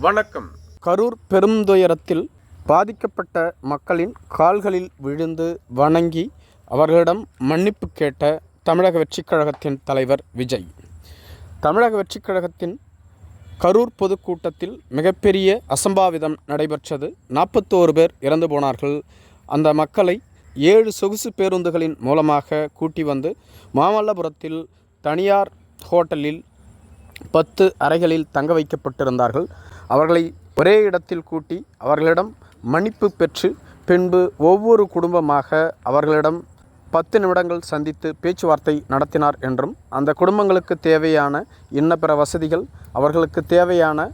வணக்கம். கரூர் பெருந்துயரத்தில் பாதிக்கப்பட்ட மக்களின் கால்களில் விழுந்து வணங்கி அவர்களிடம் மன்னிப்பு கேட்ட தமிழக வெற்றிக் கழகத்தின் தலைவர் விஜய். தமிழக வெற்றிக் கழகத்தின் கரூர் பொதுக்கூட்டத்தில் மிகப்பெரிய அசம்பாவிதம் நடைபெற்றது. நாற்பத்தோரு பேர் இறந்து போனார்கள். அந்த மக்களை ஏழு சொகுசு பேருந்துகளின் மூலமாக கூட்டி வந்து மாமல்லபுரத்தில் தனியார் ஹோட்டலில் பத்து அறைகளில் தங்க வைக்கப்பட்டிருந்தார்கள். அவர்களை ஒரே இடத்தில் கூட்டி அவர்களிடம் மன்னிப்பு பெற்று பின்பு ஒவ்வொரு குடும்பமாக அவர்களிடம் பத்து நிமிடங்கள் சந்தித்து பேச்சுவார்த்தை நடத்தினார் என்றும் அந்த குடும்பங்களுக்கு தேவையான இன்ன பிற வசதிகள் அவர்களுக்கு தேவையான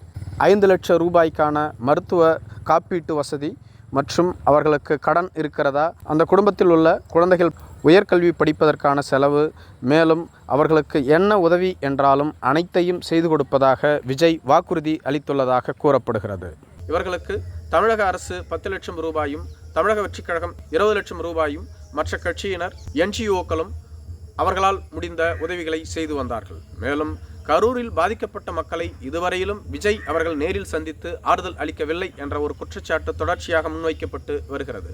ஐந்து லட்சம் ரூபாய்க்கான மருத்துவ காப்பீட்டு வசதி மற்றும் அவர்களுக்கு கடன் இருக்கிறதா அந்த குடும்பத்தில் உள்ள குழந்தைகள் உயர்கல்வி படிப்பதற்கான செலவு மேலும் அவர்களுக்கு என்ன உதவி என்றாலும் அனைத்தையும் செய்து கொடுப்பதாக விஜய் வாக்குறுதி அளித்துள்ளதாக கூறப்படுகிறது. இவர்களுக்கு தமிழக அரசு பத்து லட்சம் ரூபாயும் தமிழக வெற்றிக் கழகம் இருபது லட்சம் ரூபாயும் மற்ற கட்சியினர் என்ஜிஓக்களும் அவர்களால் முடிந்த உதவிகளை செய்து வந்தார்கள். மேலும் கரூரில் பாதிக்கப்பட்ட மக்களை இதுவரையிலும் விஜய் அவர்கள் நேரில் சந்தித்து ஆறுதல் அளிக்கவில்லை என்ற ஒரு குற்றச்சாட்டு தொடர்ச்சியாக முன்வைக்கப்பட்டு வருகிறது.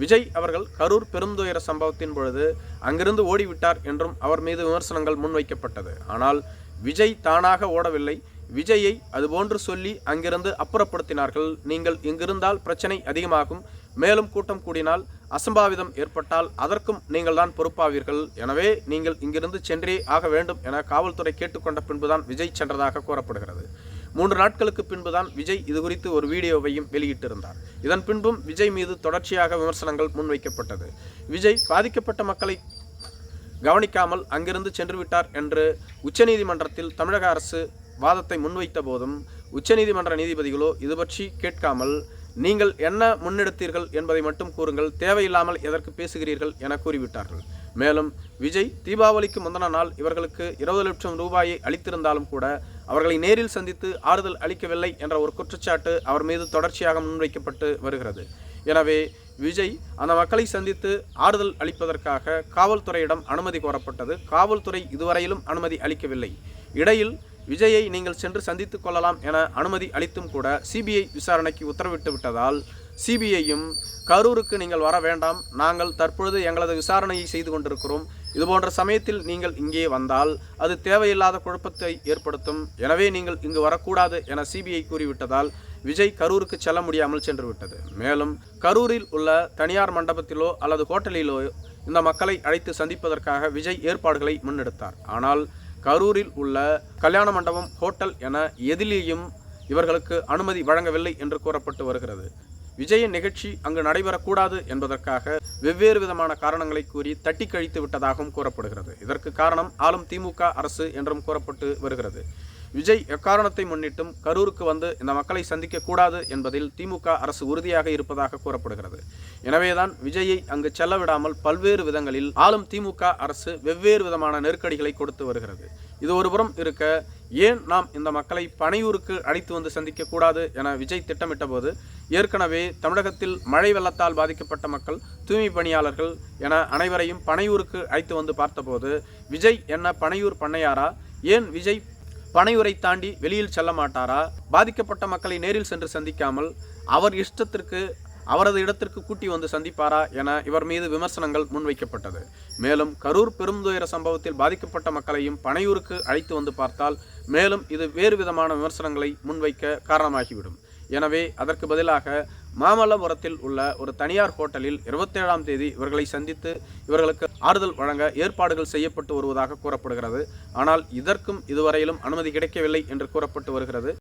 விஜய் அவர்கள் கரூர் பெருந்துயர சம்பவத்தின் பொழுது அங்கிருந்து ஓடிவிட்டார் என்றும் அவர் மீது விமர்சனங்கள் முன்வைக்கப்பட்டது. ஆனால் விஜய் தானாக ஓடவில்லை. விஜயை அதுபோன்று சொல்லி அங்கிருந்து அப்புறப்படுத்தினார்கள். நீங்கள் இங்கிருந்தால் பிரச்சனை அதிகமாகும். மேலும் கூட்டம் கூடினால் அசம்பாவிதம் ஏற்பட்டால் அதற்கும் நீங்கள் தான் பொறுப்பாவீர்கள். எனவே நீங்கள் இங்கிருந்து சென்றே ஆக வேண்டும் என காவல்துறை கேட்டுக்கொண்ட பின்புதான் விஜய் சென்றதாக கூறப்படுகிறது. மூன்று நாட்களுக்கு பின்புதான் விஜய் இது குறித்து ஒரு வீடியோவையும் வெளியிட்டிருந்தார். இதன் பின்பும் விஜய் மீது தொடர்ச்சியாக விமர்சனங்கள் முன்வைக்கப்பட்டது. விஜய் பாதிக்கப்பட்ட மக்களை கவனிக்காமல் அங்கிருந்து சென்று விட்டார் என்று உச்சநீதிமன்றத்தில் தமிழக அரசு வாதத்தை முன்வைத்த போதும் உச்சநீதிமன்ற நீதிபதிகளோ இது பற்றி கேட்காமல் நீங்கள் என்ன முன்னெடுத்தீர்கள் என்பதை மட்டும் கூறுங்கள் தேவையில்லாமல் எதற்கு பேசுகிறீர்கள் என கூறிவிட்டார்கள். மேலும் விஜய் தீபாவளிக்கு முந்தின நாள் இவர்களுக்கு இருபது லட்சம் ரூபாயை அளித்திருந்தாலும் கூட அவர்களை நேரில் சந்தித்து ஆறுதல் அளிக்கவில்லை என்ற ஒரு குற்றச்சாட்டு அவர் மீது தொடர்ச்சியாக முன்வைக்கப்பட்டு வருகிறது. எனவே விஜய் அந்த மக்களை சந்தித்து ஆறுதல் அளிப்பதற்காக காவல்துறையிடம் அனுமதி கோரப்பட்டது. காவல்துறை இதுவரையிலும் அனுமதி அளிக்கவில்லை. இடையில் விஜயை நீங்கள் சென்று சந்தித்துக் கொள்ளலாம் என அனுமதி அளித்தும் கூட சிபிஐ விசாரணைக்கு உத்தரவிட்டு விட்டதால் சிபிஐயும் கரூருக்கு நீங்கள் வர வேண்டாம். நாங்கள் தற்பொழுது எங்களது விசாரணையை செய்து கொண்டிருக்கிறோம். இதுபோன்ற சமயத்தில் நீங்கள் இங்கே வந்தால் அது தேவையில்லாத குழப்பத்தை ஏற்படுத்தும். எனவே நீங்கள் இங்கு வரக்கூடாது என சிபிஐ கூறிவிட்டதால் விஜய் கரூருக்கு செல்ல முடியாமல் சென்று விட்டது மேலும் கரூரில் உள்ள தனியார் மண்டபத்திலோ அல்லது ஹோட்டலிலோ இந்த மக்களை அழைத்து சந்திப்பதற்காக விஜய் ஏற்பாடுகளை முன்னெடுத்தார். ஆனால் கரூரில் உள்ள கல்யாண மண்டபம் ஹோட்டல் என எதிலேயும் இவர்களுக்கு அனுமதி வழங்கவில்லை என்று கூறப்பட்டு வருகிறது. விஜயின் நிகழ்ச்சி அங்கு நடைபெறக்கூடாது என்பதற்காக வெவ்வேறு விதமான காரணங்களை கூறி தட்டி கழித்து விட்டதாகவும் கூறப்படுகிறது. இதற்கு காரணம் ஆளும் திமுக அரசு என்றும் கூறப்பட்டு வருகிறது. விஜய் எக்காரணத்தை முன்னிட்டும் கரூருக்கு வந்து இந்த மக்களை சந்திக்க கூடாது என்பதில் திமுக அரசு உறுதியாக இருப்பதாக கூறப்படுகிறது. எனவேதான் விஜயை அங்கு செல்ல விடாமல் பல்வேறு விதங்களில் ஆளும் திமுக அரசு வெவ்வேறு விதமான நெருக்கடிகளை கொடுத்து வருகிறது. இது ஒருபுறம் இருக்க ஏன் நாம் இந்த மக்களை பனையூருக்கு அழைத்து வந்து சந்திக்க கூடாது என விஜய் திட்டமிட்ட போது ஏற்கனவே தமிழகத்தில் மழை வெள்ளத்தால் பாதிக்கப்பட்ட மக்கள் தூய்மை பணியாளர்கள் என அனைவரையும் பனையூருக்கு அழைத்து வந்து பார்த்தபோது விஜய் என்ன பனையூர் பண்ணையாரா? ஏன் விஜய் பனையூரை தாண்டி வெளியில் செல்ல மாட்டாரா? பாதிக்கப்பட்ட மக்களை நேரில் சென்று சந்திக்காமல் அவர் இஷ்டத்திற்கு அவரது இடத்திற்கு கூட்டி வந்து சந்திப்பாரா என இவர் மீது விமர்சனங்கள் முன்வைக்கப்பட்டது. மேலும் கரூர் பெருந்துயர சம்பவத்தில் பாதிக்கப்பட்ட மக்களையும் பனையூருக்கு அழைத்து வந்து பார்த்தால் மேலும் இது வேறு விதமான விமர்சனங்களை முன்வைக்க காரணமாகிவிடும். எனவே அதற்கு பதிலாக மாமல்லபுரத்தில் உள்ள ஒரு தனியார் ஹோட்டலில் இருபத்தேழாம் தேதி இவர்களை சந்தித்து இவர்களுக்கு ஆறுதல் வழங்க ஏற்பாடுகள் செய்யப்பட்டு வருவதாக கூறப்படுகிறது. ஆனால் இதற்கும் இதுவரையிலும் அனுமதி கிடைக்கவில்லை என்று கூறப்பட்டு வருகிறது.